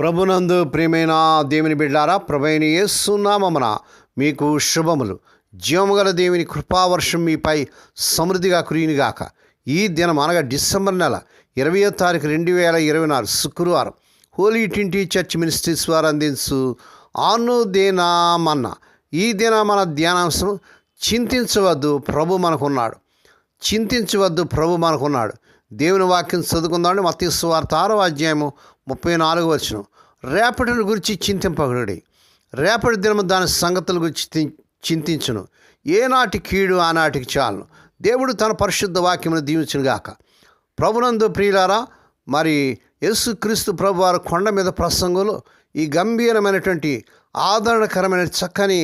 ప్రభునందు ప్రియమైన దేవుని బిడ్డారా ప్రభైన యేసునామమున మీకు శుభములు. జీవముగల దేవుని కృపావర్షం మీపై సమృద్ధిగా కురియునిగాక. ఈ దినం అనగా డిసెంబర్ నెల ఇరవయో తారీఖు రెండు వేల ఇరవై నాలుగు శుక్రవారం హోలీ ట్వంటీ చర్చ్ మినిస్ట్రీస్ వారు అందించు ఆనుదేనామన్న ఈ దిన మన ధ్యానాంశం చింతించవద్దు ప్రభు మనకున్నాడు. చింతించవద్దు ప్రభు మనకున్నాడు. దేవుని వాక్యం చదువుకుందామని మత్తయి వార్త ఆరో అధ్యాయము ముప్పై నాలుగు వచ్చిన రేపటిని గురించి చింతింపగడి రేపటి దినము దాని సంగతుల గురించి చింతించును. ఏనాటి కీడు ఆనాటికి చాలును. దేవుడు తన పరిశుద్ధ వాక్యమును దీవించునుగాక ప్రభునందు ప్రియులారా మరి యేసుక్రీస్తు ప్రభు వారు కొండ మీద ప్రసంగంలో ఈ గంభీరమైనటువంటి ఆదరణకరమైన చక్కని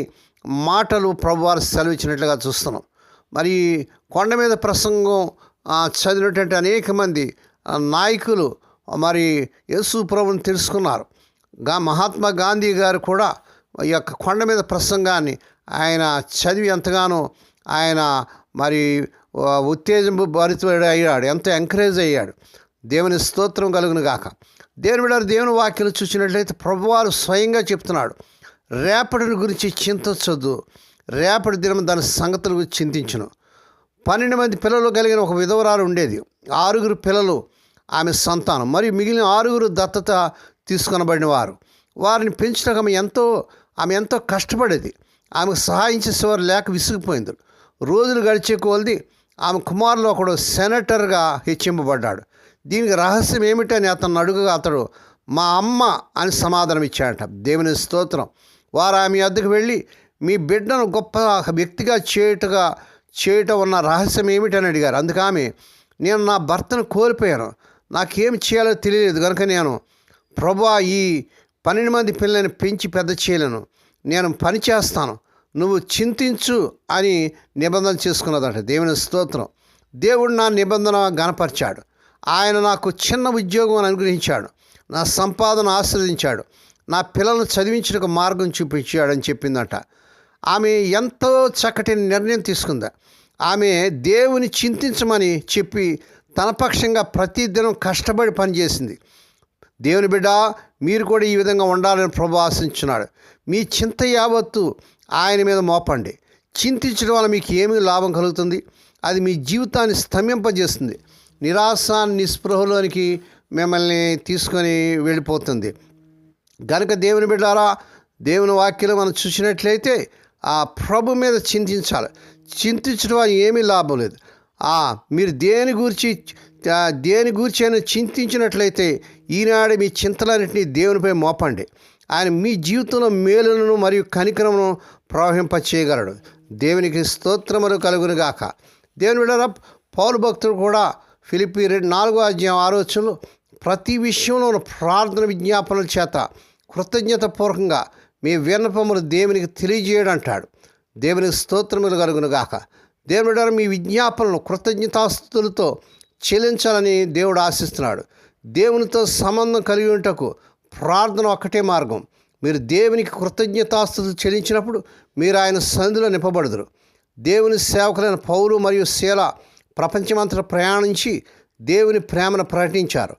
మాటలు ప్రభువారు సెలవిచ్చినట్లుగా చూస్తున్నాం. మరి కొండ మీద ప్రసంగం చదివినటువంటి అనేక మంది నాయకులు మరి యేసు ప్రభుని తెలుసుకున్నారు. గా మహాత్మా గాంధీ గారు కూడా ఈ యొక్క కొండ మీద ప్రసంగాన్ని ఆయన చదివి ఎంతగానో ఆయన మరి ఉత్తేజింపు ఉత్తేజం భరితుడు అయ్యాడు ఎంతో ఎంకరేజ్ అయ్యాడు. దేవుని స్తోత్రం కలుగును గాక. దేవుని బిడ్డలు దేవుని వాక్యలు చూసినట్లయితే ప్రభువారు స్వయంగా చెప్తున్నాడు రేపటిని గురించి చింతించొద్దు. రేపటి దినం దాని సంగతుల గురించి చింతించును. పన్నెండు మంది పిల్లలు కలిగిన ఒక విధవరాలు ఉండేది. ఆరుగురు పిల్లలు ఆమె సంతానం. మరియు మిగిలిన ఆరుగురు దత్తత తీసుకొనబడిన వారు వారిని పెంచడానికి ఆమె ఎంతో ఆమె ఎంతో కష్టపడేది. ఆమెకు సహాయం చేసేవారు లేక విసిగిపోయింది. రోజులు గడిచే కొలది ఆమె కుమారులు ఒకడు సెనేటర్గా హెచ్చింపబడ్డాడు. దీనికి రహస్యం ఏమిటని అతను అడుగుగా అతడు మా అమ్మ అని సమాధానం ఇచ్చాడట. దేవుని స్తోత్రం. వారు ఆమె వద్దకు వెళ్ళి మీ బిడ్డను గొప్ప వ్యక్తిగా చేయుటగా చేయటం ఉన్న రహస్యం ఏమిటని అడిగారు. అందుకు ఆమె నేను నా భర్తను కోల్పోయాను. నాకేం చేయాలో తెలియలేదు. కనుక నేను ప్రభా ఈ పన్నెండు మంది పిల్లల్ని పెంచి పెద్ద చేయలేను. నేను పని చేస్తాను. నువ్వు చింతించు అని నిబంధన చేసుకున్నదట. దేవుని స్తోత్రం. దేవుడు నా నిబంధన గనపరిచాడు ఆయన నాకు చిన్న ఉద్యోగం అనుగ్రహించాడు. నా సంపాదన ఆశ్రదించాడు నా పిల్లలను చదివించడానికి మార్గం చూపించాడని చెప్పిందట. ఆమె ఎంతో చక్కటి నిర్ణయం తీసుకుందా. ఆమె దేవుని చింతించమని చెప్పి తన పక్షంగా ప్రతిదినం కష్టపడి పనిచేసింది. దేవుని బిడ్డ మీరు కూడా ఈ విధంగా ఉండాలని ప్రభు ఆశించున్నాడు. మీ చింత యావత్తు ఆయన మీద మోపండి. చింతించడం వల్ల మీకు ఏమి లాభం కలుగుతుంది? అది మీ జీవితాన్ని స్తంభింపజేస్తుంది. నిరాశ నిస్పృహలోనికి మిమ్మల్ని తీసుకొని వెళ్ళిపోతుంది. గనుక దేవుని బిడ్డారా దేవుని వాక్యం మనం చూసినట్లయితే ఆ ప్రభు మీద చింతించాలి. చింతించడం వల్ల ఏమీ లాభం లేదు. మీరు దేని గురించి దేని గురించి అయినా చింతించినట్లయితే ఈనాడు మీ చింతలన్నింటినీ దేవునిపై మోపండి. ఆయన మీ జీవితంలో మేలులను మరియు కనికరమును ప్రవహింప చేయగలడు దేవునికి స్తోత్రములు కలుగునుగాక. దేవుని విడరా పౌరు భక్తుడు కూడా ఫిలిపి రెండు నాలుగో అధ్యాయం ఆలోచనలు ప్రతి విషయంలోనూ ప్రార్థన విజ్ఞాపనల చేత కృతజ్ఞతపూర్వకంగా మీ విన్నపములు దేవునికి తెలియజేయడంటాడు. దేవునికి స్తోత్రములు కలుగునుగాక. దేవుడు మీ విజ్ఞాపనలు కృతజ్ఞతాస్తులతో చెల్లించాలని దేవుడు ఆశిస్తున్నాడు. దేవునితో సంబంధం కలిగి ఉంటకు ప్రార్థన ఒక్కటే మార్గం. మీరు దేవునికి కృతజ్ఞతాస్తులు చెల్లించినప్పుడు మీరు ఆయన సంధిలో నింపబడదురు. దేవుని సేవకులైన పౌరు మరియు శీల ప్రపంచమంతటా ప్రయాణించి దేవుని ప్రేమను ప్రకటించారు.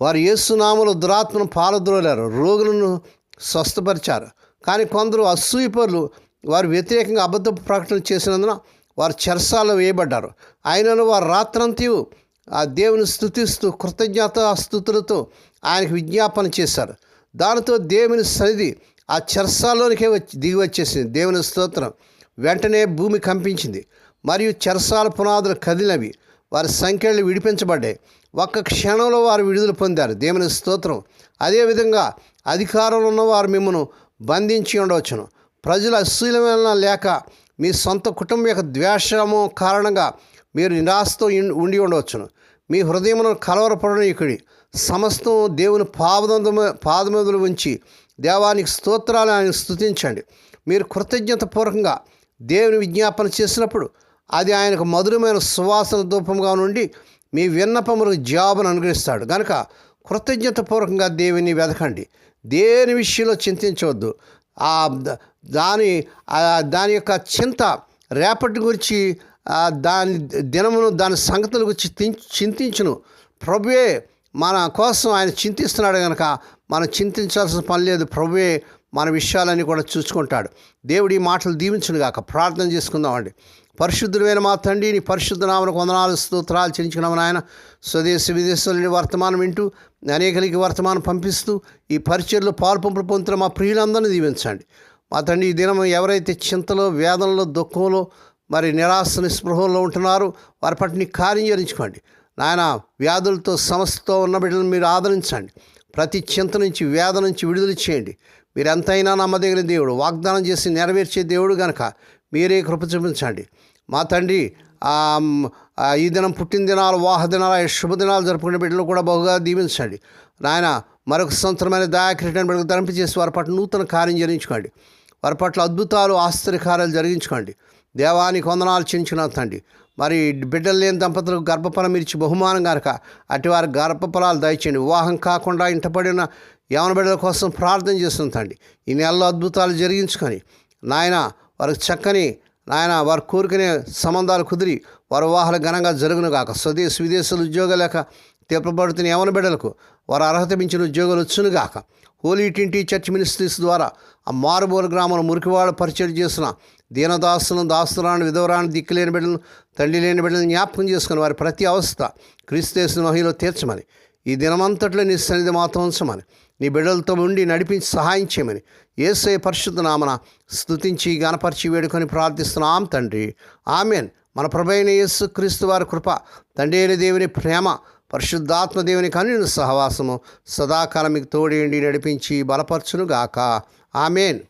వారు యేసునామలు దురాత్మను పాలద్రోలారు రోగులను స్వస్థపరిచారు. కానీ కొందరు అసూయపరులు వారు వ్యతిరేకంగా అబద్ధపు ప్రకటన చేసినందున వారు చెరసాలు వేయబడ్డారు. ఆయనను వారు రాత్రంతయు ఆ దేవుని స్థుతిస్తూ కృతజ్ఞత స్థుతులతో ఆయనకు విజ్ఞాపన చేశారు. దానితో దేవుని సన్నిధి ఆ చెరసాలోనికే వచ్చి దిగి వచ్చేసింది. దేవుని స్తోత్రం వెంటనే భూమి కంపించింది. మరియు చెరసాల పునాదులు కదిలినవి. వారి సంఖ్యలు విడిపించబడ్డాయి. ఒక్క క్షణంలో వారు విడుదల పొందారు. దేవుని స్తోత్రం అదేవిధంగా అధికారంలో ఉన్న వారు మిమ్మల్ని బంధించి ఉండవచ్చును. ప్రజల అశీలమైన లేక మీ సొంత కుటుంబం యొక్క ద్వేషము కారణంగా మీరు నిరాశతో ఉండి ఉండవచ్చును. మీ హృదయమును కలవరపడనీయుకుడి. సమస్తం దేవుని పాదము పాదములు ఉంచి దేవానికి స్తోత్రాలు ఆయన స్థుతించండి మీరు కృతజ్ఞతపూర్వకంగా దేవుని విజ్ఞాపన చేసినప్పుడు అది ఆయనకు మధురమైన సువాసన ధూపంగా నుండి మీ విన్నపములకు జాబును అనుగ్రహిస్తాడు. కనుక కృతజ్ఞతపూర్వకంగా దేవుని వెతకండి దేని విషయంలో చింతించవద్దు. ఆ ద- దాని దాని యొక్క చింత రేపటి గురించి దాని దినమును దాని సంగతుల గురించి చింతించును. ప్రభువే మన కోసం ఆయన చింతిస్తున్నాడు కనుక మనం చింతించాల్సిన పని లేదు. ప్రభువే మన విషయాలన్నీ కూడా చూసుకుంటాడు. దేవుడి ఈ మాటలు దీవించును గాక. ప్రార్థన చేసుకుందామండి. పరిశుద్ధులైన మా తండ్రి నీ పరిశుద్ధ నామను వందనాలు స్తోత్రాలు చెల్లించుకున్నాము నాయన. స్వదేశ విదేశాలని వర్తమానం వింటూ అనేకలకి వర్తమానం పంపిస్తూ ఈ పరిచయలో పాల్పంపులు పొందుతున్న మా ప్రియులందరినీ దీవించండి. మా తండ్రి ఈ దినం ఎవరైతే చింతలో వేదనలో దుఃఖంలో మరి నిరాశ నిస్పృహంలో ఉంటున్నారో వారి పట్టిని కార్యం చేయించుకోండి. నాయన వ్యాధులతో సమస్యతో ఉన్న బిడ్డలను మీరు ఆదరించండి. ప్రతి చింత నుంచి వేద నుంచి విడుదల చేయండి. మీరు ఎంతైనా నమ్మదగిన దేవుడు వాగ్దానం చేసి నెరవేర్చే దేవుడు గనక మీరే కృప చూపించండి. మా తండ్రి ఈ దినం పుట్టినదినాలు వాహదినాలు వాహ దినాలు శుభదినాలు జరుపుకునే బిడ్డలు కూడా బహుగా దీవించండి. నాయన మరొక సంవత్సరమైన దయాక్రీటని బిడ్డకు ధరింప చేసి వారి పట్ల నూతన కార్యం జరించుకోండి వారి పట్ల అద్భుతాలు ఆశ్చర్యకారాలు జరిగించుకోండి. దేవానికి వందనాలు చెంచిన తండ్రి మరి బిడ్డలు లేని దంపతులకు గర్భఫలం ఇచ్చి బహుమానం కనుక అటువారి గర్భఫలాలు దయచేయండి. వివాహం కాకుండా ఇంటపడిన యవన బిడ్డల కోసం ప్రార్థన చేస్తుందండి ఈ నెలలో అద్భుతాలు జరిగించుకొని నాయన వారికి చక్కని నాయన వారు కోరుకునే సంబంధాలు కుదిరి వారి వివాహాలు ఘనంగా జరుగును కాక స్వదేశ విదేశాలు ఉద్యోగాలు లేక తీర్పబడుతున్న యవన బిడ్డలకు వారు అర్హత మించిన ఉద్యోగాలు వచ్చును గాక. హోలీ టింటి చర్చ్ మినిస్ట్రీస్ ద్వారా ఆ మారుమూల గ్రామంలో మురికివాడ పరిచయం చేసిన దీనదాసులను దాసురాన్ని విధవరాను దిక్కులేని బిడ్డలను తండ్రి లేని బిడ్డలను జ్ఞాపకం చేసుకుని వారి ప్రతి అవస్థ క్రీస్తేసిన మహిళలో తీర్చమని. ఈ దినమంతట్లో నీ సన్నిధి మాత్రం ఉంచమని. నీ బిడ్డలతో ఉండి నడిపించి సహాయం చేయమని. ఏసై పరిశుద్ధ నామన స్థుతించి గణపరిచి వేడుకొని ప్రార్థిస్తున్నాం తండ్రి. ఆమెన్. మన ప్రభైన యేసు క్రీస్తు వారి కృప తండ్రి అయిన దేవుని ప్రేమ పరిశుద్ధాత్మ దేవుని సహవాసము సదాకాలం మీకు తోడేండి నడిపించి బలపరచును గాక ఆమెన్.